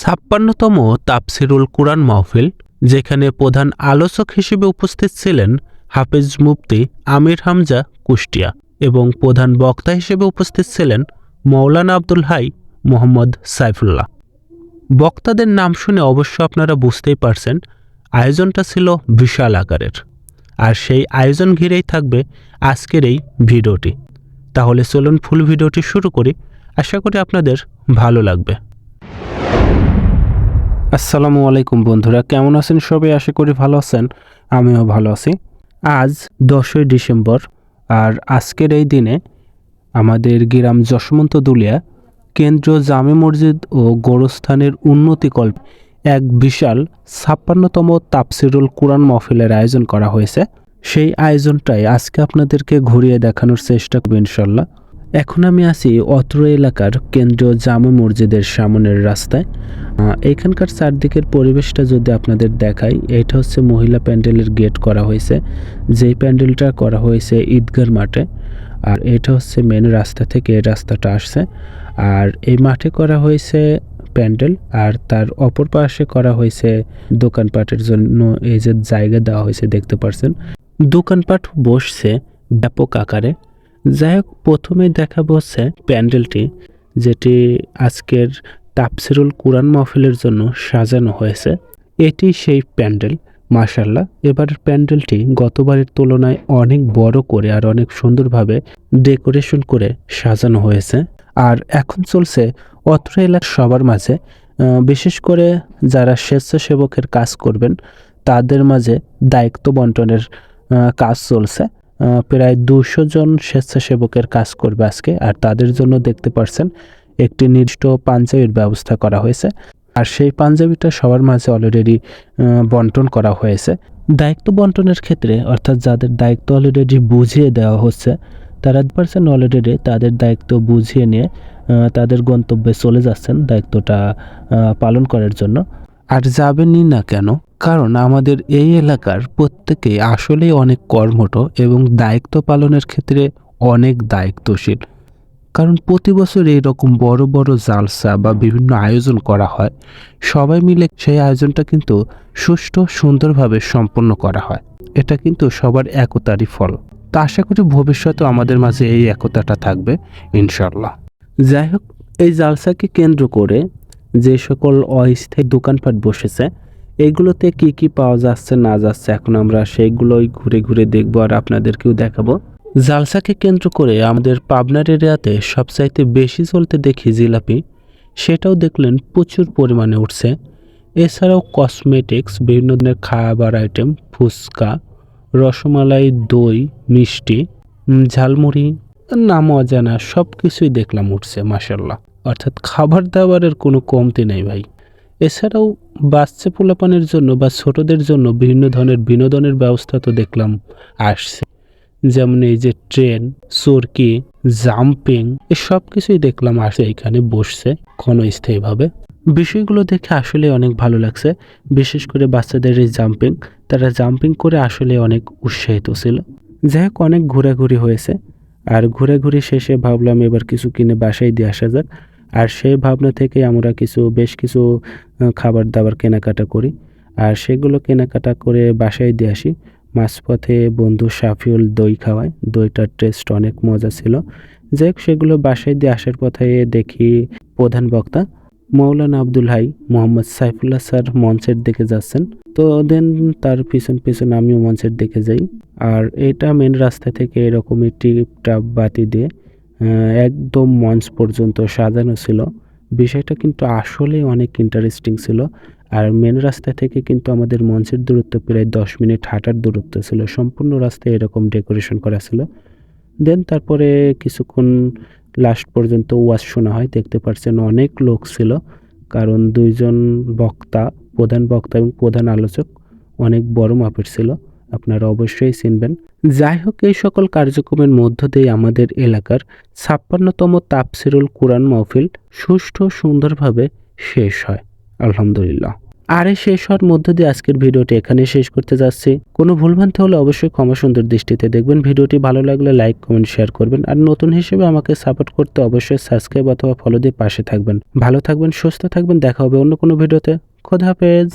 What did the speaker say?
ছাপ্পান্নতম তাপসিরুল কুরআন মাহফিল, যেখানে প্রধান আলোচক হিসেবে উপস্থিত ছিলেন হাফেজ মুফতি আমির হামজা কুষ্টিয়া এবং প্রধান বক্তা হিসেবে উপস্থিত ছিলেন মৌলানা আব্দুল হাই মোহাম্মদ সাইফুল্লাহ। বক্তাদের নাম শুনে অবশ্য আপনারা বুঝতেই পারছেন, আয়োজনটা ছিল বিশাল আকারের। আর সেই আয়োজন ঘিরেই থাকবে আজকের এই ভিডিওটি। তাহলে চলুন ফুল ভিডিওটি শুরু করি। আশা করি আপনাদের ভালো লাগবে। আসসালামু আলাইকুম বন্ধুরা, কেমন আছেন সবাই? আশা করি ভালো আছেন, আমিও ভালো আছি। আজ দশই ডিসেম্বর, আর আজকের এই দিনে আমাদের গ্রাম যশমন্ত দুলিয়া কেন্দ্রীয় জামে মসজিদ ও গোরস্থানের উন্নতিকল্প এক বিশাল ছাপ্পান্নতম তাপসিরুল কোরআন মহফিলের আয়োজন করা হয়েছে। সেই আয়োজনটাই আজকে আপনাদেরকে ঘুরিয়ে দেখানোর চেষ্টা করব ইনশাল্লাহ এখন আমি আছি অত্র এলাকার কেন্দ্রীয় জামা মসজিদের সামনের রাস্তায়। এখানকার চারদিকের পরিবেশটা যদি আপনাদের দেখাই, এটা হচ্ছে মহিলা প্যান্ডেলের গেট করা হয়েছে। যেই প্যান্ডেলটা করা হয়েছে ঈদগার মাঠে, আর এটা হচ্ছে মেন রাস্তা থেকে এই রাস্তাটা আসছে। আর এই মাঠে করা হয়েছে প্যান্ডেল, আর তার অপর পাশে করা হয়েছে দোকানপাটের জন্য এই যে জায়গা দেওয়া হয়েছে, দেখতে পারছেন। দোকানপাট বসছে ব্যাপক আকারে। যাই হোক, প্রথমে দেখাবো হচ্ছে প্যান্ডেলটি, যেটি আজকের তাপসিরুল কোরআন মাহফিলের জন্য সাজানো হয়েছে। এটি সেই প্যান্ডেল মাশাল্লাহ এবারের প্যান্ডেলটি গতবারের তুলনায় অনেক বড় করে আর অনেক সুন্দরভাবে ডেকোরেশন করে সাজানো হয়েছে। আর এখন চলছে অত্র এলাকার সবার মাঝে বিশেষ করে যারা স্বেচ্ছাসেবকের কাজ করবেন, তাদের মাঝে দায়িত্ব বন্টনের কাজ চলছে। প্রায় দুশো জন স্বেচ্ছাসেবকের কাজ করবে আজকে, আর তাদের জন্য দেখতে পারছেন একটি নির্দিষ্ট পাঞ্জাবির ব্যবস্থা করা হয়েছে। আর সেই পাঞ্জাবিটা সবার মাঝে অলরেডি বন্টন করা হয়েছে। দায়িত্ব বন্টনের ক্ষেত্রে, অর্থাৎ যাদের দায়িত্ব অলরেডি বুঝিয়ে দেওয়া হচ্ছে, তারা পারছেন অলরেডি তাদের দায়িত্ব বুঝিয়ে নিয়ে তাদের গন্তব্যে চলে যাচ্ছেন দায়িত্বটা পালন করার জন্য। আর যাবেনই না কেন? কারণ আমাদের এই এলাকার প্রত্যেকেই আসলেই অনেক কর্মঠ এবং দায়িত্ব পালনের ক্ষেত্রে অনেক দায়িত্বশীল। কারণ প্রতি বছর এইরকম বড় বড় জালসা বা বিভিন্ন আয়োজন করা হয়। সবাই মিলে সেই আয়োজনটা কিন্তু সুষ্ঠু, সুন্দরভাবে সম্পন্ন করা হয়। এটা কিন্তু সবার একতারই ফল। তা আশা করি ভবিষ্যতে আমাদের মাঝে এই একতাটা থাকবে ইনশাল্লাহ যাই হোক, এই জালসাকে কেন্দ্র করে যে সকল অস্থায়ী দোকানপাট বসেছে, এগুলোতে কি কি পাওয়া যাচ্ছে, না যাচ্ছে, এখন আমরা সেইগুলোই ঘুরে ঘুরে দেখব আর আপনাদেরকেও দেখাবো। জালসাকে কেন্দ্র করে আমাদের পাবনার এরিয়াতে সবচাইতে বেশি চলতে দেখি জিলাপি, সেটাও দেখলেন প্রচুর পরিমাণে উঠছে। এছাড়াও কসমেটিক্স, বিভিন্ন ধরনের খাবার আইটেম, ফুচকা, রসমালাই, দই, মিষ্টি ঝালমুড়ি নাম অজানা সব কিছুই দেখলাম উঠছে মাসাল্লাহ অর্থাৎ খাবার দাবারের কোনো কমতি নেই ভাই। এছাড়াও বাচ্চা পোলাপানের জন্য বা ছোটদের জন্য বিভিন্ন ধরনের বিনোদনের ব্যবস্থা তো দেখলাম, আসছে। যেমন এই যে ট্রেন, চরকি, জাম্পিং এসব কিছুই দেখলাম আসে এখানে বসছে ক্ষণস্থায়ীভাবে। বিষয়গুলো দেখে আসলে অনেক ভালো লাগছে, বিশেষ করে বাচ্চাদের এই জাম্পিং। তারা জাম্পিং করে আসলে অনেক উৎসাহিত ছিল। যাই হোক, অনেক ঘোরাঘুরি হয়েছে। আর ঘুরে ঘুরে শেষে ভাবলাম এবার কিছু কিনে বাসায় দিয়ে আসা যাক। আর সেই ভাবনা থেকে আমরা কিছু, বেশ কিছু খাবার দাবার কেনাকাটা করি। আর সেগুলো কেনাকাটা করে বাসায় দিয়ে আসি। মাঝপথে বন্ধু সাফিউল দই খাওয়ায়। দইটার টেস্ট অনেক মজা ছিল। যাই সেগুলো বাসায় দিয়ে আসার পথে দেখি প্রধান বক্তা মৌলানা আব্দুল হাই মোহাম্মদ সাইফুল্লাহ স্যার মঞ্চের দিকে যাচ্ছেন। তো দেন তার পিছন পিছন আমিও মঞ্চের দিকে যাই। আর এটা মেন রাস্তা থেকে এরকমই টিপ টাপ বাতি দিয়ে একদম মঞ্চ পর্যন্ত সাজানো ছিল। বিষয়টা কিন্তু আসলেই অনেক ইন্টারেস্টিং ছিল। আর মেন রাস্তা থেকে কিন্তু আমাদের মঞ্চের দূরত্ব প্রায় দশ মিনিট হাঁটার দূরত্ব ছিল। সম্পূর্ণ রাস্তায় এরকম ডেকোরেশন করা ছিল। দেন তারপরে কিছুক্ষণ লাস্ট পর্যন্ত ওয়াজ শোনা হয়, দেখতে পাচ্ছেন অনেক লোক ছিল। কারণ দুইজন বক্তা, প্রধান বক্তা এবং প্রধান আলোচক অনেক বড় মাপের ছিল। আপনারা অবশ্যই চিনবেন। যাই হোক, এই সকল কার্যক্রমের মধ্য দিয়ে আমাদের এলাকার ছাপ্পান্নতম তাপসিরুল কোরআন মহফিল সুষ্ঠু সুন্দরভাবে শেষ হয়। আলহামদুলিল্লাহ। আর এই শেষ হওয়ার মধ্য দিয়ে আজকের ভিডিওটি এখানে শেষ করতে যাচ্ছি। কোনো ভুলভ্রান্তি হলে অবশ্যই ক্ষমা সুন্দর দৃষ্টিতে দেখবেন। ভিডিওটি ভালো লাগলে লাইক, কমেন্ট, শেয়ার করবেন। আর নতুন হিসেবে আমাকে সাপোর্ট করতে অবশ্যই সাবস্ক্রাইব অথবা ফলো দিয়ে পাশে থাকবেন। ভালো থাকবেন, সুস্থ থাকবেন। দেখা হবে অন্য কোনো ভিডিওতে। খোদা হাফেজ।